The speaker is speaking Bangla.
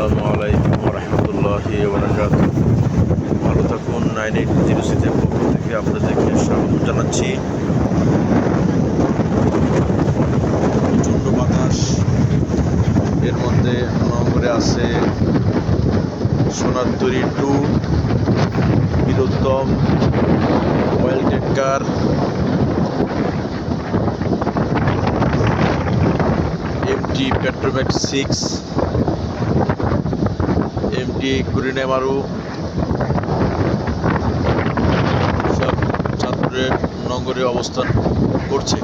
আসসালামু আলাইকুম রহমতুল্লাহি বরকাত ভালো থাকুন, নাইন এইট জিরো সিক্সের পক্ষ থেকে আপনাদেরকে স্বাগত জানাচ্ছি। প্রচণ্ড বাতাস, এর মধ্যে নম্বরে আছে সোনারতরী টু, বীরোত্তম ওয়েল টেক্কার এমটি পেট্রোম্যাক্স সিক্স এমটি কুরিনেমারু সব ছাত্রের নগরে অবস্থান করছে।